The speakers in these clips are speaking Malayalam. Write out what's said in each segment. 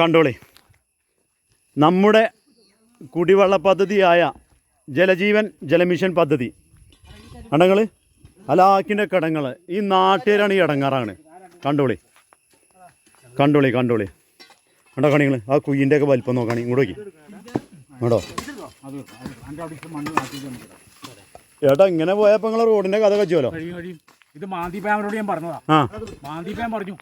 കണ്ടോളി. നമ്മുടെ കുടിവെള്ള പദ്ധതിയായ ജലജീവൻ ജലമിഷൻ പദ്ധതി. അടങ്ങൾ അലാക്കിന്റെ കടങ്ങൾ ഈ നാട്ടുകാരാണ് ഈ അടങ്ങാറാണ്. കണ്ടോളി. കണ്ടോളി കണ്ടോളി. കണ്ടോ കണിങ്ങൾ ആ കുയിന്റെ ഒക്കെ വലിപ്പം നോക്കണി. ഇങ്ങോട്ട് നോക്കി. കേട്ടോ ഏട്ടാ ഇങ്ങനെ പോയപ്പോൾ നിങ്ങൾ റോഡിന്റെ കഥ കച്ചുവല്ലോ ഇത് മാന്തി പാമനോട് ഞാൻ പറഞ്ഞതാ. മാന്തി പറഞ്ഞു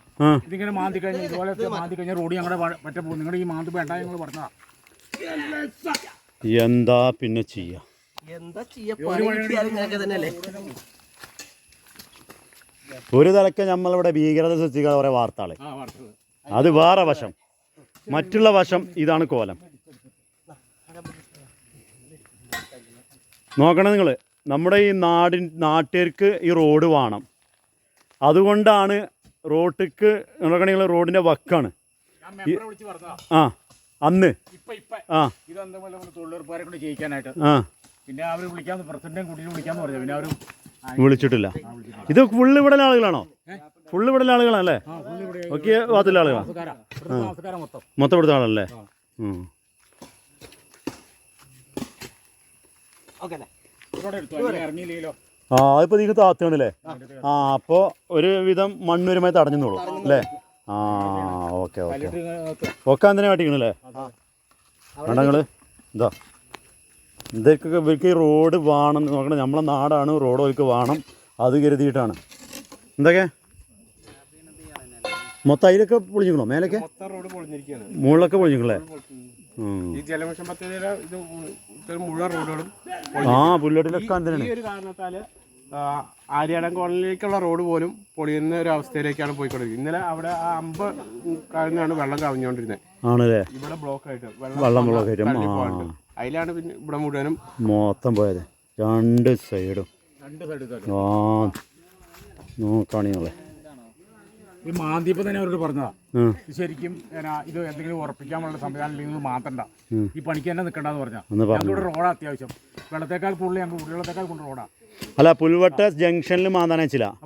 ഇതിങ്ങനെ മാന്തി കഴിഞ്ഞ ഇതുപോലെ മാന്തി കഴിഞ്ഞ റോഡ് ഞങ്ങളുടെ പറ്റ പോകും നിങ്ങളുടെ ഈ മാന്തി വേണ്ട ഞങ്ങൾ പറഞ്ഞതാ. എന്താ പിന്നെ ചെയ്യാ? ഒരു തലക്ക് നമ്മളിവിടെ ഭീകരത സൃഷ്ടിക്കാതെ കുറേ വാർത്തകളെ. അത് വേറെ വശം. മറ്റുള്ള വശം ഇതാണ് കോലം. നോക്കണം നിങ്ങൾ നമ്മുടെ ഈ നാടിൻ നാട്ടുകാർക്ക് ഈ റോഡ് വേണം. അതുകൊണ്ടാണ് റോട്ടിക്ക് നോക്കണെങ്കിൽ റോഡിന്റെ വക്കാണ്. ആ അന്ന്. ആ. തൊഴിലുറപ്പുകാരെ ജയിക്കാനായിട്ട് പിന്നെ അവർ വിളിക്കാന്ന് പ്രസിഡന്റും കുട്ടിയും വിളിക്കാന്ന് പറഞ്ഞു പിന്നെ അവരും വിളിച്ചിട്ടില്ല. ഇത് ഫുള്ള് ഇവിടെ ആളുകളാണോ? ഫുള്ള് ഇവിടെ ആളുകളാണല്ലേ? ഒക്കെ ഭാഗത്തുള്ള ആളുകളാണ് മൊത്തം. ഇവിടുത്തെ ആളല്ലേ? ഓക്കെ ഓക്കെ ആ അതിപ്പോ നീക്ക് താത്തുകയാണല്ലേ ആ. അപ്പോ ഒരു വിധം തടഞ്ഞു തടഞ്ഞോളൂ അല്ലേ? ആ ഓക്കെ ഓക്കെ. ഒക്കെ അങ്ങനെ കാട്ടിക്കണല്ലേ വേണ്ടങ്ങൾ എന്താ ഇതൊക്കെ ഇവർക്ക് ഈ റോഡ് വേണം നോക്കണം. നമ്മളെ നാടാണ് റോഡ് അവർക്ക് വേണം. അത് കരുതിയിട്ടാണ്. എന്തൊക്കെ? മൊത്തം അതിലൊക്കെ പൊളിഞ്ഞിക്കണോ മേലൊക്കെ? മുകളിലൊക്കെ പൊളിഞ്ഞിക്കണല്ലേ ഈ ജലമിഷൻ പദ്ധതിയിലെ ഇത് മുഴുവൻ റോഡുകളും ആ പുല്ലോട്ടിലൊക്കെ ഈ ഒരു കാരണത്താൽ ആര്യാടൻ കോളനിയിലേക്കുള്ള റോഡ് പോലും പൊളിയുന്ന ഒരു അവസ്ഥയിലേക്കാണ് പോയിക്കൊണ്ടിരിക്കുന്നത്. ഇന്നലെ അവിടെ ആ അമ്പ് കഴിഞ്ഞാണ് വെള്ളം കവിഞ്ഞുകൊണ്ടിരുന്നത്. ആണല്ലേ? ഇവിടെ ബ്ലോക്ക് ആയിട്ട് വെള്ളം ബ്ലോക്ക് ആയിട്ട്. അതിലാണ് പിന്നെ ഇവിടെ മുഴുവനും മൊത്തം പോയത്. രണ്ട് സൈഡും രണ്ട് സൈഡും ആ. നോക്കാണി ഈ മാന്തിയപ്പോൾ തന്നെ അവരോട് പറഞ്ഞതാ. ഇത് ശരിക്കും എന്നാ, ഇത് എന്തെങ്കിലും ഉറപ്പിക്കാനുള്ള സംവിധാനം ഇല്ലെങ്കിൽ ഇത് മാത്തണ്ട ഈ പണിക്ക് തന്നെ നിൽക്കണ്ടെന്ന് പറഞ്ഞാ ഒന്ന് പറഞ്ഞു. ഞങ്ങളുടെ റോഡാ അത്യാവശ്യം. വെള്ളത്തേക്കാൾ കൂടുതൽ ഞങ്ങൾ കുടിവെള്ളത്തേക്കാൾ കൂടുതൽ റോഡാ അല്ല പുൽവട്ട ജംഗ്ഷനിൽ മാന്താൻ പറ്റില്ല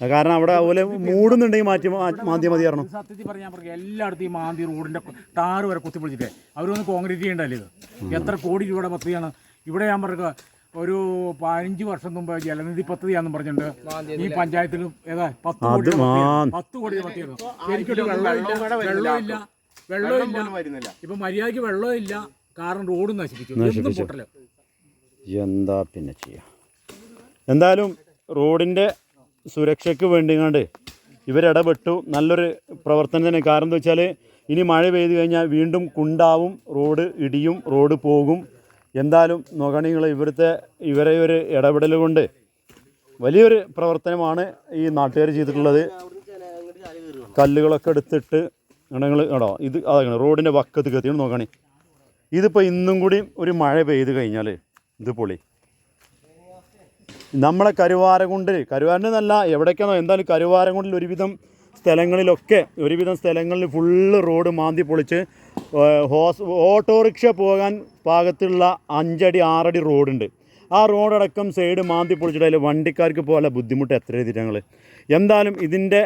കാരണം അവിടെ അതുപോലെ മൂടുന്നുണ്ടെങ്കിൽ മാറ്റി മാ- മാന്തിയാൽ മതിയായിരുന്നു. ഇത് സത്യത്തിൽ പറഞ്ഞാൽ പറയാം എല്ലായിടത്തും ഈ മാന്തി റോഡിന്റെ ടാറ് വരെ കുത്തിപ്പൊളിച്ചിട്ടേ. അവരൊന്ന് കോൺക്രീറ്റ് ചെയ്യേണ്ടല്ലേ ഇത്? എത്ര കോടി രൂപയുടെ പദ്ധതിയാണ്. ഇവിടെ ഞാൻ പറഞ്ഞ ഒരു പതിനഞ്ച് വർഷം മുമ്പ് ജലനിധി പദ്ധതിയാന്ന് പറഞ്ഞിട്ടുണ്ട്. ഈ പഞ്ചായത്തിലും ഏതാ? പത്ത് കോടി പത്ത് കോടി പദ്ധതിയായിരുന്നു. ശരിക്കും വെള്ളമില്ല. വെള്ളമില്ല. വെള്ളമില്ല. വരുന്നില്ല. ഇപ്പൊ മര്യാദയ്ക്ക് വെള്ളമില്ല. കാരണം റോഡ് നശിപ്പിച്ചു. പൊട്ടൽ. എന്താ പിന്നെ ചെയ്യാ? എന്തായാലും റോഡിന്റെ സുരക്ഷയ്ക്ക് വേണ്ടിങ്ങാണ്ട് ഇവരിടപെട്ടു നല്ലൊരു പ്രവർത്തനം തന്നെ കാരണം എന്താ വെച്ചാൽ ഇനി മഴ പെയ്തു കഴിഞ്ഞാൽ വീണ്ടും കുണ്ടാവും റോഡ് ഇടിയും റോഡ് പോകും. എന്തായാലും നോക്കുകയാണെങ്കിൽ ഇവിടുത്തെ ഇവരെ ഒരു ഇടപെടൽ കൊണ്ട് വലിയൊരു പ്രവർത്തനമാണ് ഈ നാട്ടുകാർ ചെയ്തിട്ടുള്ളത്. കല്ലുകളൊക്കെ എടുത്തിട്ട് നിങ്ങൾ കേട്ടോ ഇത് അതാണ് റോഡിന്റെ വക്കത്ത് കത്തിയാണ് നോക്കണേ. ഇതിപ്പോൾ ഇന്നും കൂടി ഒരു മഴ പെയ്ത് കഴിഞ്ഞാൽ ഇത് പൊളി. നമ്മളെ കരുവാരകുണ്ടിൽ കരുവാരനെന്നല്ല എവിടേക്കാണോ എന്തായാലും കരുവാരകുണ്ടിൽ ഒരുവിധം സ്ഥലങ്ങളിലൊക്കെ ഒരുവിധം സ്ഥലങ്ങളിൽ ഫുള്ള് റോഡ് മാന്തി പൊളിച്ച് ഹോസ് ഓട്ടോറിക്ഷ പോകാൻ പാകത്തിലുള്ള അഞ്ചടി ആറടി റോഡുണ്ട്. ആ റോഡടക്കം സൈഡ് മാന്തി പൊളിച്ചിട്ട് അതിൽ വണ്ടിക്കാർക്ക് പോലെ ബുദ്ധിമുട്ട് എത്ര എഴുതിയിട്ട് ഞങ്ങൾ എന്തായാലും ഇതിന്റെ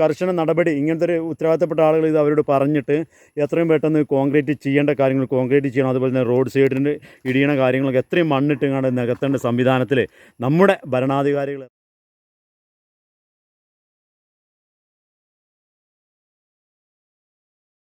കർശന നടപടി ഇങ്ങനത്തെ ഒരു ഉത്തരവാദിത്തപ്പെട്ട ആളുകൾ ഇത് അവരോട് പറഞ്ഞിട്ട് എത്രയും പെട്ടെന്ന് കോൺക്രീറ്റ് ചെയ്യേണ്ട കാര്യങ്ങൾ കോൺക്രീറ്റ് ചെയ്യണം. അതുപോലെ തന്നെ റോഡ് സൈഡിന്റെ ഇടിയണ കാര്യങ്ങളൊക്കെ എത്രയും മണ്ണിട്ട് കണ്ട് നികത്തേണ്ട സംവിധാനത്തിൽ നമ്മുടെ ഭരണാധികാരികൾ